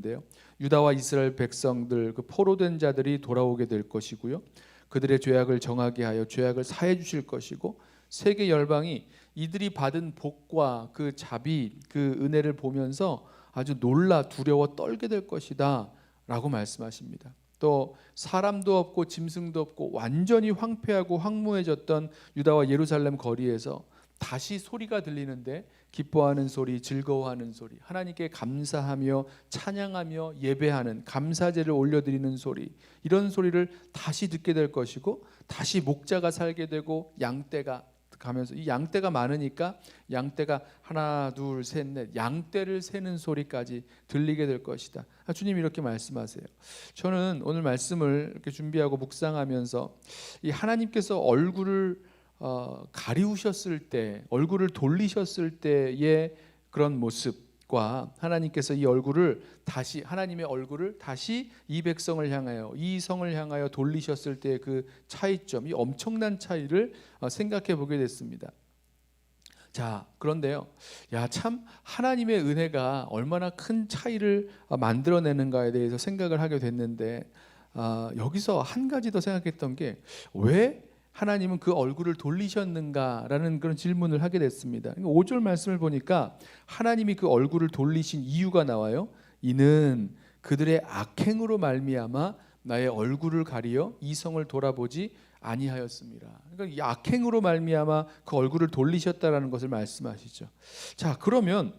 있는데요. 유다와 이스라엘 백성들 그 포로된 자들이 돌아오게 될 것이고요. 그들의 죄악을 정하게 하여 죄악을 사해 주실 것이고 세계 열방이 이들이 받은 복과 그 자비 그 은혜를 보면서 아주 놀라 두려워 떨게 될 것이다라고 말씀하십니다. 또 사람도 없고 짐승도 없고 완전히 황폐하고 황무해졌던 유다와 예루살렘 거리에서 다시 소리가 들리는데 기뻐하는 소리, 즐거워하는 소리, 하나님께 감사하며 찬양하며 예배하는 감사제를 올려드리는 소리 이런 소리를 다시 듣게 될 것이고 다시 목자가 살게 되고 양떼가 가면서 이 양떼가 많으니까 양떼가 하나 둘 셋 넷 양떼를 세는 소리까지 들리게 될 것이다. 아, 주님 이렇게 말씀하세요. 저는 오늘 말씀을 이렇게 준비하고 묵상하면서 이 하나님께서 얼굴을 어, 가리우셨을 때 얼굴을 돌리셨을 때의 그런 모습과 하나님께서 이 얼굴을 다시 하나님의 얼굴을 다시 이 백성을 향하여 이 성을 향하여 돌리셨을 때의 그 차이점 이 엄청난 차이를 어, 생각해 보게 됐습니다. 자, 그런데요. 야, 참 하나님의 은혜가 얼마나 큰 차이를 어, 만들어내는가에 대해서 생각을 하게 됐는데 아, 여기서 한 가지 더 생각했던 게 왜 하나님은 그 얼굴을 돌리셨는가라는 그런 질문을 하게 됐습니다. 5절 말씀을 보니까 하나님이 그 얼굴을 돌리신 이유가 나와요. 이는 그들의 악행으로 말미암아 나의 얼굴을 가리어 이성을 돌아보지 아니하였습니다. 그러니까 이 악행으로 말미암아 그 얼굴을 돌리셨다라는 것을 말씀하시죠. 자, 그러면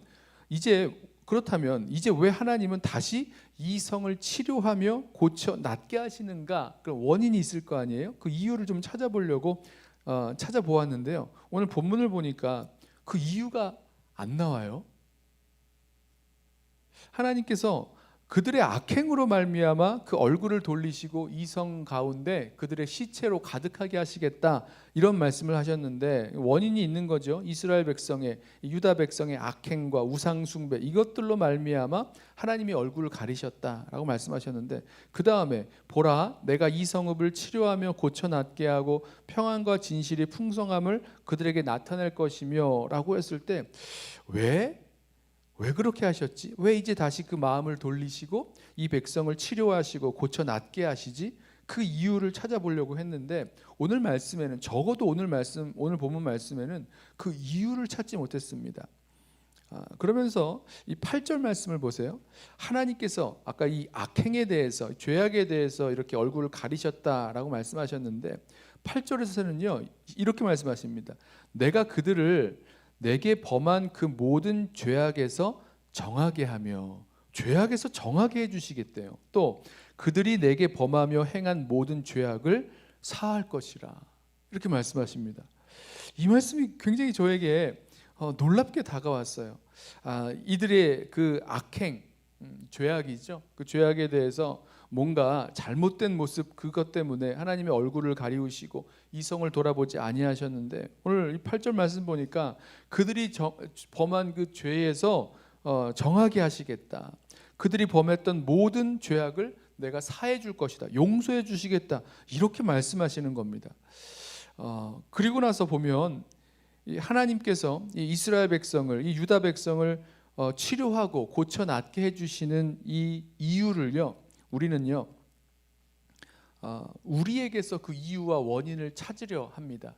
이제 그렇다면 이제 왜 하나님은 다시 이 성을 치료하며 고쳐 낫게 하시는가? 그런 원인이 있을 거 아니에요? 그 이유를 좀 찾아보려고 어, 찾아보았는데요. 오늘 본문을 보니까 그 이유가 안 나와요. 하나님께서 그들의 악행으로 말미암아 그 얼굴을 돌리시고 이성 가운데 그들의 시체로 가득하게 하시겠다 이런 말씀을 하셨는데 원인이 있는 거죠. 이스라엘 백성의 유다 백성의 악행과 우상 숭배 이것들로 말미암아 하나님이 얼굴을 가리셨다라고 말씀하셨는데 그 다음에 보라 내가 이 성읍을 치료하며 고쳐 낫게 하고 평안과 진실이 풍성함을 그들에게 나타낼 것이며라고 했을 때 왜 왜 그렇게 하셨지? 왜 이제 다시 그 마음을 돌리시고 이 백성을 치료하시고 고쳐 낫게 하시지? 그 이유를 찾아보려고 했는데 오늘 말씀에는 적어도 오늘 말씀 오늘 본문 말씀에는 그 이유를 찾지 못했습니다. 아, 그러면서 이 8절 말씀을 보세요. 하나님께서 아까 이 악행에 대해서 죄악에 대해서 이렇게 얼굴을 가리셨다라고 말씀하셨는데 8절에서는요. 이렇게 말씀하십니다. 내가 그들을 내게 범한 그 모든 죄악에서 정하게 하며 죄악에서 정하게 해 주시겠대요. 또 그들이 내게 범하며 행한 모든 죄악을 사할 것이라. 이렇게 말씀하십니다. 이 말씀이 굉장히 저에게 어, 놀랍게 다가왔어요. 아, 이들의 그 악행, 음, 죄악이죠. 그 죄악에 대해서 뭔가 잘못된 모습 그것 때문에 하나님의 얼굴을 가리우시고 이성을 돌아보지 아니하셨는데 오늘 이 8절 말씀 보니까 그들이 정, 범한 그 죄에서 어, 정하게 하시겠다. 그들이 범했던 모든 죄악을 내가 사해 줄 것이다. 용서해 주시겠다. 이렇게 말씀하시는 겁니다. 어, 그리고 나서 보면 하나님께서 이 이스라엘 백성을 이 유다 백성을 어, 치료하고 고쳐 낫게 해주시는 이 이유를요 우리는요 어, 우리에게서 그 이유와 원인을 찾으려 합니다.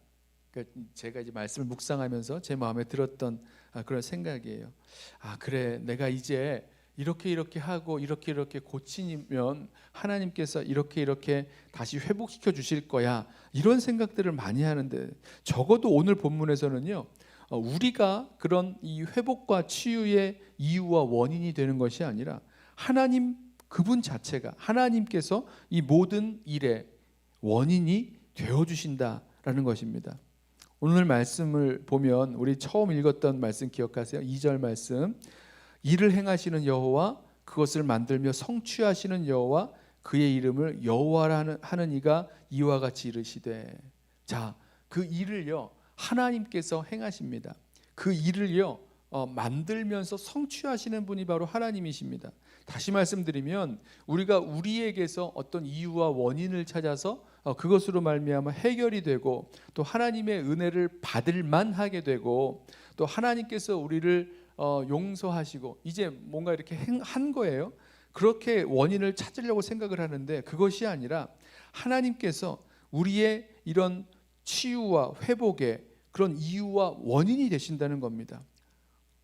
그러니까 제가 이제 말씀을 묵상하면서 제 마음에 들었던 아, 그런 생각이에요. 아 그래 내가 이제 이렇게 이렇게 하고 이렇게 이렇게 고치면 하나님께서 이렇게 이렇게 다시 회복시켜 주실 거야 이런 생각들을 많이 하는데 적어도 오늘 본문에서는요 어, 우리가 그런 이 회복과 치유의 이유와 원인이 되는 것이 아니라 하나님 그분 자체가 하나님께서 이 모든 일의 원인이 되어 주신다라는 것입니다. 오늘 말씀을 보면 우리 처음 읽었던 말씀 기억하세요? 2절 말씀. 일을 행하시는 여호와 그것을 만들며 성취하시는 여호와 그의 이름을 여호와라 하는 이가 이와 같이 이르시되 자, 그 일을요. 하나님께서 행하십니다. 그 일을요. 어, 만들면서 성취하시는 분이 바로 하나님이십니다. 다시 말씀드리면 우리가 우리에게서 어떤 이유와 원인을 찾아서 어, 그것으로 말미암아 해결이 되고 또 하나님의 은혜를 받을 만하게 되고 또 하나님께서 우리를 어, 용서하시고 이제 뭔가 이렇게 한 거예요. 그렇게 원인을 찾으려고 생각을 하는데 그것이 아니라 하나님께서 우리의 이런 치유와 회복의 그런 이유와 원인이 되신다는 겁니다.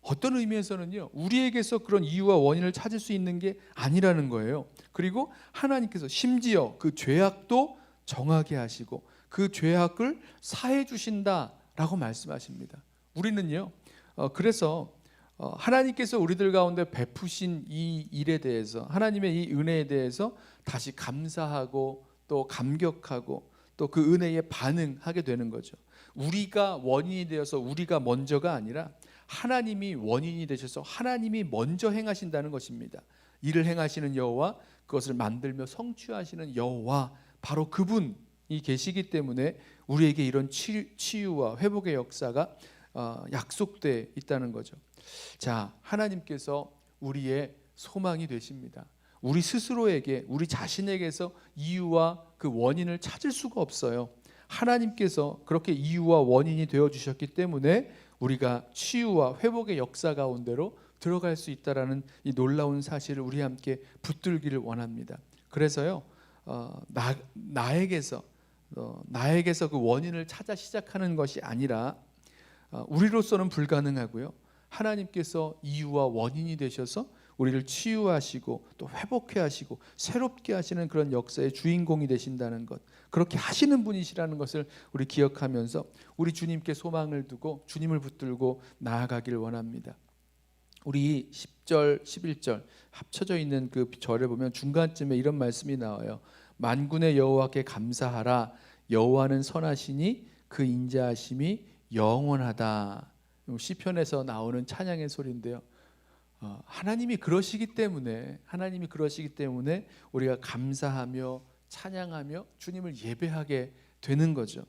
어떤 의미에서는요, 우리에게서 그런 이유와 원인을 찾을 수 있는 게 아니라는 거예요. 그리고 하나님께서 심지어 그 죄악도 정하게 하시고 그 죄악을 사해 주신다라고 말씀하십니다. 우리는요, 어, 그래서 어, 하나님께서 우리들 가운데 베푸신 이 일에 대해서 하나님의 이 은혜에 대해서 다시 감사하고 또 감격하고 또 그 은혜에 반응하게 되는 거죠. 우리가 원인이 되어서 우리가 먼저가 아니라 하나님이 원인이 되셔서 하나님이 먼저 행하신다는 것입니다. 일을 행하시는 여호와 그것을 만들며 성취하시는 여호와 바로 그분이 계시기 때문에 우리에게 이런 치유와 회복의 역사가 어, 약속돼 있다는 거죠. 자, 하나님께서 우리의 소망이 되십니다. 우리 스스로에게 우리 자신에게서 이유와 그 원인을 찾을 수가 없어요. 하나님께서 그렇게 이유와 원인이 되어 주셨기 때문에 우리가 치유와 회복의 역사 가운데로 들어갈 수 있다라는 이 놀라운 사실을 우리 함께 붙들기를 원합니다. 그래서요, 어, 나 나에게서 어, 나에게서 그 원인을 찾아 시작하는 것이 아니라 어, 우리로서는 불가능하고요. 하나님께서 이유와 원인이 되셔서 우리를 치유하시고 또 회복해 하시고 새롭게 하시는 그런 역사의 주인공이 되신다는 것. 그렇게 하시는 분이시라는 것을 우리 기억하면서 우리 주님께 소망을 두고 주님을 붙들고 나아가기를 원합니다. 우리 10절, 11절 합쳐져 있는 그 절에 보면 중간쯤에 이런 말씀이 나와요. 만군의 여호와께 감사하라. 여호와는 선하시니 그 인자하심이 영원하다. 시편에서 나오는 찬양의 소리인데요. 어, 하나님이 그러시기 때문에 하나님이 그러시기 때문에 우리가 감사하며 찬양하며 주님을 예배하게 되는 거죠.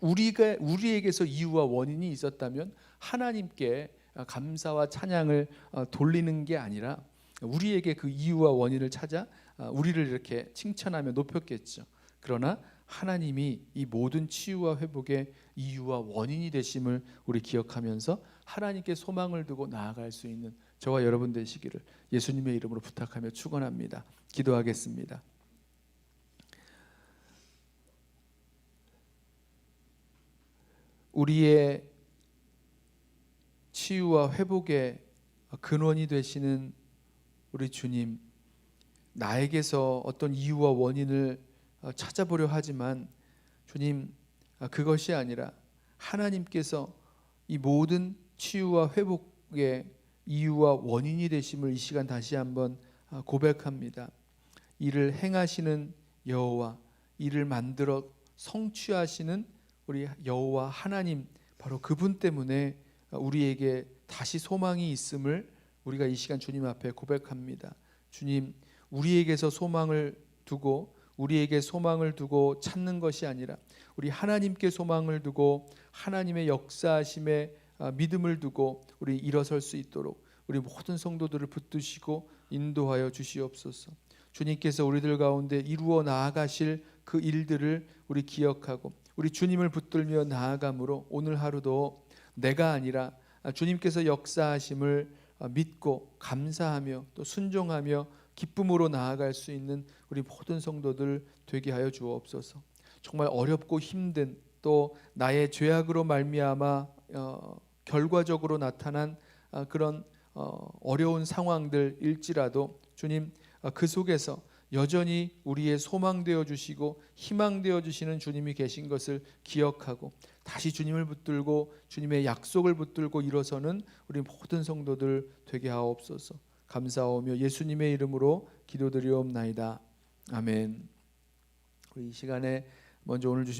우리가 우리에게서 이유와 원인이 있었다면 하나님께 감사와 찬양을 어, 돌리는 게 아니라 우리에게 그 이유와 원인을 찾아 어, 우리를 이렇게 칭찬하며 높였겠죠. 그러나 하나님이 이 모든 치유와 회복의 이유와 원인이 되심을 우리 기억하면서 하나님께 소망을 두고 나아갈 수 있는 저와 여러분 되시기를 예수님의 이름으로 부탁하며 축원합니다. 기도하겠습니다. 우리의 치유와 회복의 근원이 되시는 우리 주님 나에게서 어떤 이유와 원인을 어, 찾아보려 하지만 주님 아, 그것이 아니라 하나님께서 이 모든 치유와 회복의 이유와 원인이 되심을 이 시간 다시 한번 아, 고백합니다. 이를 행하시는 여호와, 이를 만들어 성취하시는 우리 여호와 하나님 바로 그분 때문에 우리에게 다시 소망이 있음을 우리가 이 시간 주님 앞에 고백합니다. 주님, 우리에게서 소망을 두고 우리에게 소망을 두고 찾는 것이 아니라 우리 하나님께 소망을 두고 하나님의 역사하심에 아, 믿음을 두고 우리 일어설 수 있도록 우리 모든 성도들을 붙드시고 인도하여 주시옵소서. 주님께서 우리들 가운데 이루어 나아가실 그 일들을 우리 기억하고 우리 주님을 붙들며 나아감으로 오늘 하루도 내가 아니라 주님께서 역사하심을 아, 믿고 감사하며 또 순종하며 기쁨으로 나아갈 수 있는 우리 모든 성도들 되게 하여 주옵소서. 정말 어렵고 힘든 또 나의 죄악으로 말미암아 어, 결과적으로 나타난 어, 그런 어, 어려운 상황들일지라도 주님 어, 그 속에서 여전히 우리의 소망되어 주시고 희망되어 주시는 주님이 계신 것을 기억하고 다시 주님을 붙들고 주님의 약속을 붙들고 일어서는 우리 모든 성도들 되게 하옵소서. 감사하며 예수님의 이름으로 기도드리옵나이다. 아멘. 우리 이 시간에 먼저 오늘 주신